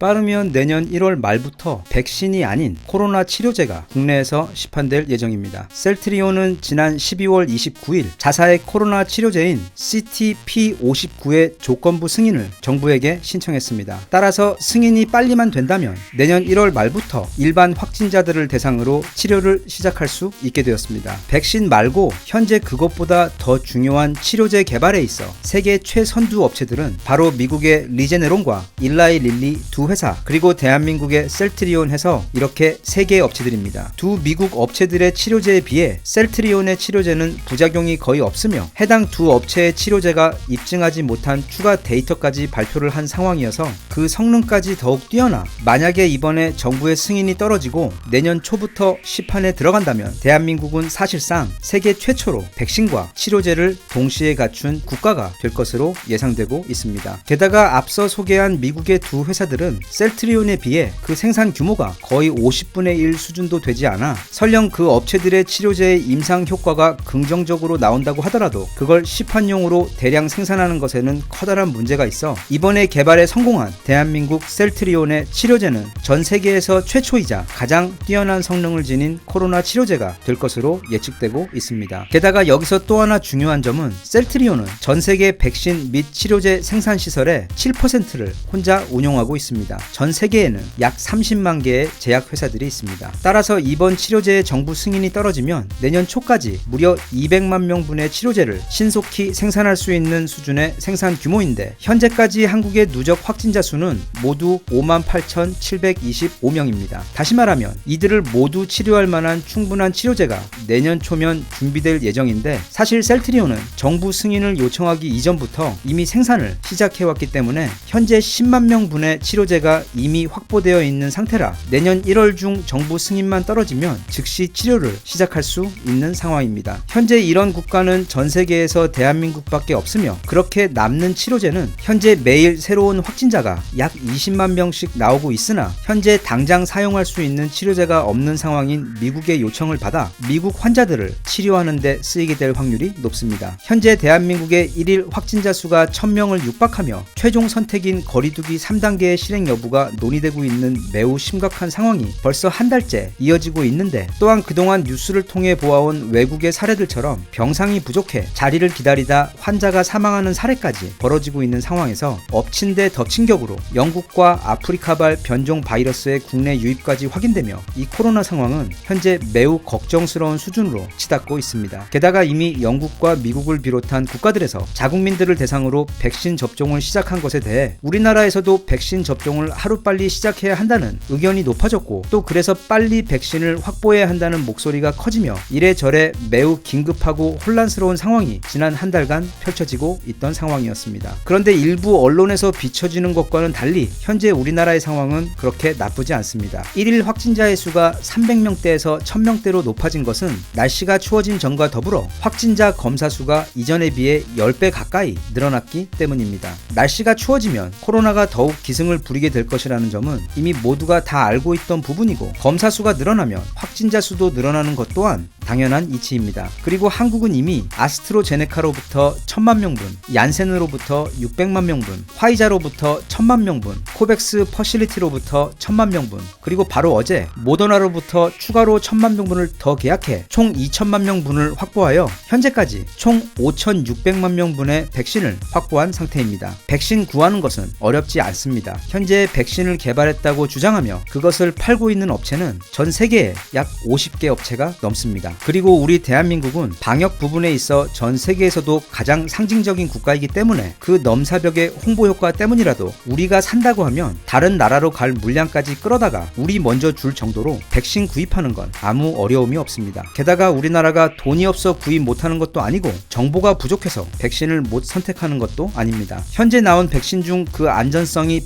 빠르면 내년 1월 말부터 백신이 아닌 코로나 치료제가 국내에서 시판될 예정입니다. 셀트리온은 지난 12월 29일 자사의 코로나 치료제인 CTP59의 조건부 승인을 정부에게 신청했습니다. 따라서 승인이 빨리만 된다면 내년 1월 말부터 일반 확진자들을 대상으로 치료를 시작할 수 있게 되었습니다. 백신 말고 현재 그것보다 더 중요한 치료제 개발에 있어 세계 최선두 업체들은 바로 미국의 리제네론과 일라이 릴리 두 회사 그리고 대한민국의 셀트리온 해서 이렇게 세 개의 업체들입니다. 두 미국 업체들의 치료제에 비해 셀트리온의 치료제는 부작용이 거의 없으며 해당 두 업체의 치료제가 입증하지 못한 추가 데이터까지 발표를 한 상황이어서 그 성능까지 더욱 뛰어나 만약에 이번에 정부의 승인이 떨어지고 내년 초부터 시판에 들어간다면 대한민국은 사실상 세계 최초로 백신과 치료제를 동시에 갖춘 국가가 될 것으로 예상되고 있습니다. 게다가 앞서 소개한 미국의 두 회사들은 셀트리온에 비해 그 생산 규모가 거의 50분의 1 수준도 되지 않아 설령 그 업체들의 치료제의 임상 효과가 긍정적으로 나온다고 하더라도 그걸 시판용으로 대량 생산하는 것에는 커다란 문제가 있어 이번에 개발에 성공한 대한민국 셀트리온의 치료제는 전 세계에서 최초이자 가장 뛰어난 성능을 지닌 코로나 치료제가 될 것으로 예측되고 있습니다. 게다가 여기서 또 하나 중요한 점은 셀트리온은 전 세계 백신 및 치료제 생산 시설의 7%를 혼자 운용하고 있습니다. 전 세계에는 약 30만 개의 제약 회사들이 있습니다. 따라서 이번 치료제의 정부 승인이 떨어지면 내년 초까지 무려 200만 명분의 치료제를 신속히 생산할 수 있는 수준의 생산 규모인데 현재까지 한국의 누적 확진자 수는 모두 58,725명입니다. 다시 말하면 이들을 모두 치료할 만한 충분한 치료제가 내년 초면 준비될 예정인데 사실 셀트리온은 정부 승인을 요청하기 이전부터 이미 생산을 시작해왔기 때문에 현재 10만 명분의 치료제 가 이미 확보되어 있는 상태라 내년 1월 중 정부 승인만 떨어지면 즉시 치료를 시작할 수 있는 상황입니다. 현재 이런 국가는 전 세계에서 대한민국밖에 없으며 그렇게 남는 치료제는 현재 매일 새로운 확진자가 약 20만 명씩 나오고 있으나 현재 당장 사용할 수 있는 치료제가 없는 상황인 미국의 요청을 받아 미국 환자들을 치료하는 데 쓰이게 될 확률이 높습니다. 현재 대한민국의 1일 확진자 수가 1000명을 육박하며 최종 선택인 거리두기 3단계의 실행 여부가 논의되고 있는 매우 심각한 상황이 벌써 한 달째 이어지고 있는데 또한 그동안 뉴스를 통해 보아온 외국의 사례들처럼 병상이 부족해 자리를 기다리다 환자가 사망하는 사례까지 벌어지고 있는 상황에서 엎친 데 덮친 격으로 영국과 아프리카발 변종 바이러스의 국내 유입까지 확인되며 이 코로나 상황은 현재 매우 걱정스러운 수준으로 치닫고 있습니다. 게다가 이미 영국과 미국을 비롯한 국가들에서 자국민들을 대상으로 백신 접종을 시작한 것에 대해 우리나라에서도 백신 접종 을 하루빨리 시작해야 한다는 의견이 높아졌고 또 그래서 빨리 백신을 확보해야 한다는 목소리가 커지며 이래저래 매우 긴급하고 혼란스러운 상황이 지난 한 달간 펼쳐지고 있던 상황이었습니다. 그런데 일부 언론에서 비춰지는 것과는 달리 현재 우리나라의 상황은 그렇게 나쁘지 않습니다. 1일 확진자의 수가 300명대에서 1000명대로 높아진 것은 날씨가 추워진 전과 더불어 확진자 검사 수가 이전에 비해 10배 가까이 늘어났기 때문입니다. 날씨가 추워지면 코로나가 더욱 기승을 부리 게 될 것이라는 점은 이미 모두가 다 알고 있던 부분이고 검사 수가 늘어나면 확진자 수도 늘어나는 것 또한 당연한 이치입니다. 그리고 한국은 이미 아스트로제네카로부터 1000만 명분, 얀센으로부터 600만 명분, 화이자로부터 1000만 명분, 코백스 퍼실리티로부터 1000만 명분, 그리고 바로 어제 모더나로부터 추가로 1000만 명분을 더 계약해 총 2000만 명분을 확보하여 현재까지 총 5600만 명분의 백신을 확보한 상태입니다. 백신 구하는 것은 어렵지 않습니다. 현재 백신을 개발했다고 주장하며 그것을 팔고 있는 업체는 전 세계에 약 50개 업체가 넘습니다. 그리고 우리 대한민국은 방역 부분에 있어 전 세계에서도 가장 상징적인 국가이기 때문에 그 넘사벽의 홍보 효과 때문이라도 우리가 산다고 하면 다른 나라로 갈 물량까지 끌어다가 우리 먼저 줄 정도로 백신 구입하는 건 아무 어려움이 없습니다. 게다가 우리나라가 돈이 없어 구입 못하는 것도 아니고 정보가 부족해서 백신을 못 선택하는 것도 아닙니다. 현재 나온 백신 중 그 안전성이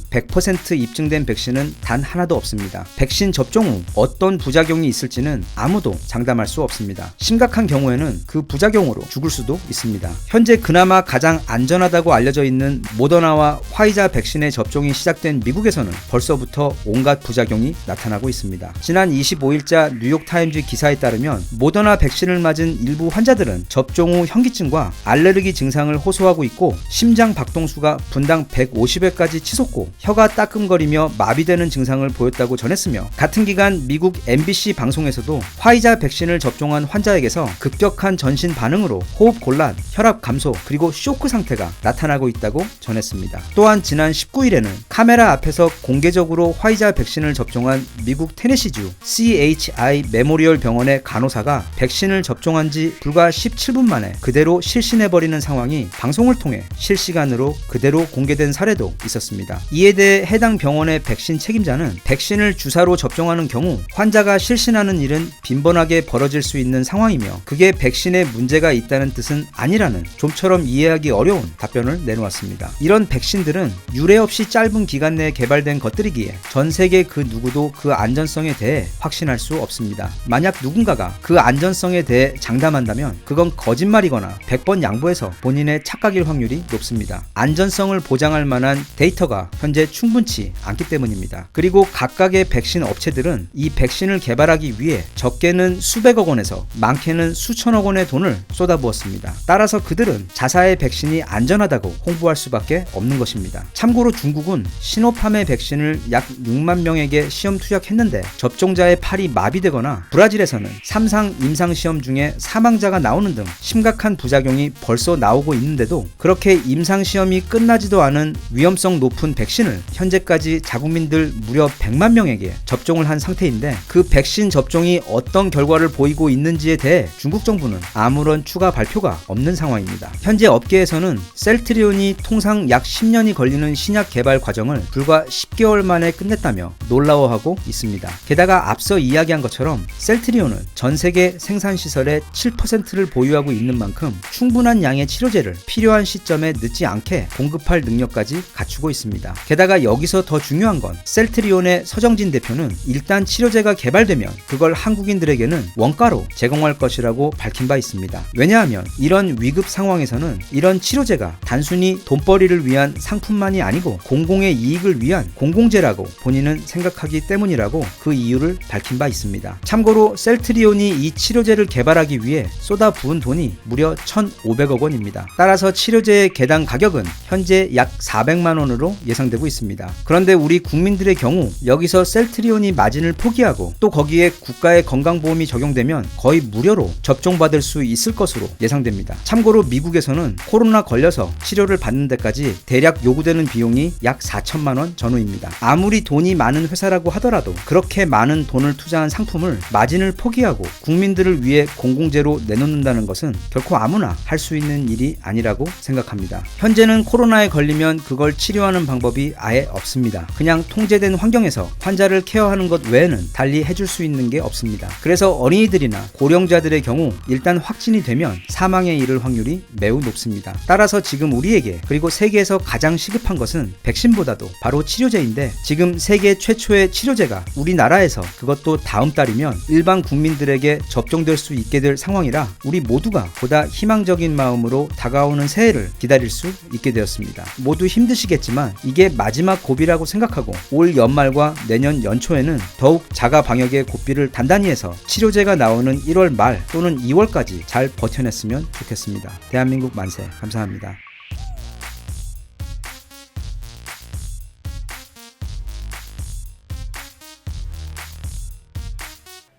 100% 입증된 백신은 단 하나도 없습니다. 백신 접종 후 어떤 부작용이 있을지는 아무도 장담할 수 없습니다. 심각한 경우에는 그 부작용으로 죽을 수도 있습니다. 현재 그나마 가장 안전하다고 알려져 있는 모더나와 화이자 백신의 접종이 시작된 미국에서는 벌써부터 온갖 부작용이 나타나고 있습니다. 지난 25일자 뉴욕타임즈 기사에 따르면 모더나 백신을 맞은 일부 환자들은 접종 후 현기증과 알레르기 증상을 호소하고 있고 심장 박동수가 분당 150회까지 치솟고 혀가 따 끔거리며 마비되는 증상을 보였다고 전했으며 같은 기간 미국 MBC 방송에서도 화이자 백신을 접종한 환자에게서 급격한 전신 반응으로 호흡 곤란, 혈압 감소, 그리고 쇼크 상태가 나타나고 있다고 전했습니다. 또한 지난 19일에는 카메라 앞에서 공개적으로 화이자 백신을 접종한 미국 테네시주 CHI 메모리얼 병원의 간호사가 백신을 접종한 지 불과 17분 만에 그대로 실신해버리는 상황이 방송을 통해 실시간으로 그대로 공개된 사례도 있었습니다. 이에 대해 해당 병원의 백신 책임자는 백신을 주사로 접종하는 경우 환자가 실신하는 일은 빈번하게 벌어질 수 있는 상황이며 그게 백신에 문제가 있다는 뜻은 아니라는 좀처럼 이해하기 어려운 답변을 내놓았습니다. 이런 백신들은 유례 없이 짧은 기간 내에 개발된 것들이기에 전 세계 그 누구도 그 안전성에 대해 확신할 수 없습니다. 만약 누군가가 그 안전성에 대해 장담한다면 그건 거짓말이거나 100번 양보해서 본인의 착각일 확률이 높습니다. 안전성을 보장할 만한 데이터가 현재 충분 치 않기 때문입니다. 그리고 각각의 백신 업체들은 이 백신을 개발하기 위해 적게는 수백억 원에서 많게는 수천억 원의 돈을 쏟아부었습니다. 따라서 그들은 자사의 백신이 안전하다고 홍보할 수밖에 없는 것입니다. 참고로 중국은 시노팜의 백신을 약 6만 명에게 시험 투약했는데 접종자의 팔이 마비되거나 브라질에서는 삼상 임상 시험 중에 사망자가 나오는 등 심각한 부작용이 벌써 나오고 있는데도 그렇게 임상 시험이 끝나지도 않은 위험성 높은 백신을 현재 까지 자국민들 무려 100만 명에게 접종을 한 상태인데 그 백신 접종이 어떤 결과를 보이고 있는지에 대해 중국 정부는 아무런 추가 발표가 없는 상황입니다. 현재 업계에서는 셀트리온이 통상 약 10년이 걸리는 신약 개발 과정을 불과 10개월 만에 끝냈다며 놀라워하고 있습니다. 게다가 앞서 이야기한 것처럼 셀트리온은 전 세계 생산 시설의 7%를 보유하고 있는 만큼 충분한 양의 치료제를 필요한 시점에 늦지 않게 공급할 능력까지 갖추고 있습니다. 게다가 여기 서 더 중요한 건 셀트리온의 서정진 대표는 일단 치료제가 개발되면 그걸 한국인들에게는 원가로 제공할 것이라고 밝힌 바 있습니다. 왜냐하면 이런 위급 상황에서는 이런 치료제가 단순히 돈벌이를 위한 상품만이 아니고 공공의 이익을 위한 공공재라고 본인은 생각하기 때문이라고 그 이유를 밝힌 바 있습니다. 참고로 셀트리온이 이 치료제를 개발하기 위해 쏟아부은 돈이 무려 1,500억 원입니다. 따라서 치료제의 개당 가격은 현재 약 400만 원으로 예상되고 있습니다. 그런데 우리 국민들의 경우 여기서 셀트리온이 마진을 포기하고 또 거기에 국가의 건강보험이 적용되면 거의 무료로 접종받을 수 있을 것으로 예상됩니다. 참고로 미국에서는 코로나 걸려서 치료를 받는 데까지 대략 요구되는 비용이 약 4천만 원 전후입니다. 아무리 돈이 많은 회사라고 하더라도 그렇게 많은 돈을 투자한 상품을 마진을 포기하고 국민들을 위해 공공재로 내놓는다는 것은 결코 아무나 할 수 있는 일이 아니라고 생각합니다. 현재는 코로나에 걸리면 그걸 치료하는 방법이 아예 없습니다. 그냥 통제된 환경에서 환자를 케어하는 것 외에는 달리 해줄 수 있는 게 없습니다. 그래서 어린이들이나 고령자들의 경우 일단 확진이 되면 사망에 이를 확률이 매우 높습니다. 따라서 지금 우리에게 그리고 세계에서 가장 시급한 것은 백신보다도 바로 치료제인데 지금 세계 최초의 치료제가 우리나라에서 그것도 다음 달이면 일반 국민들에게 접종될 수 있게 될 상황이라 우리 모두가 보다 희망적인 마음으로 다가오는 새해를 기다릴 수 있게 되었습니다. 모두 힘드시겠지만 이게 마지막 고비라고 생각하고 올 연말과 내년 연초에는 더욱 자가 방역의 고비를 단단히 해서 치료제가 나오는 1월 말 또는 2월까지 잘 버텨냈으면 좋겠습니다. 대한민국 만세 감사합니다.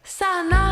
Sana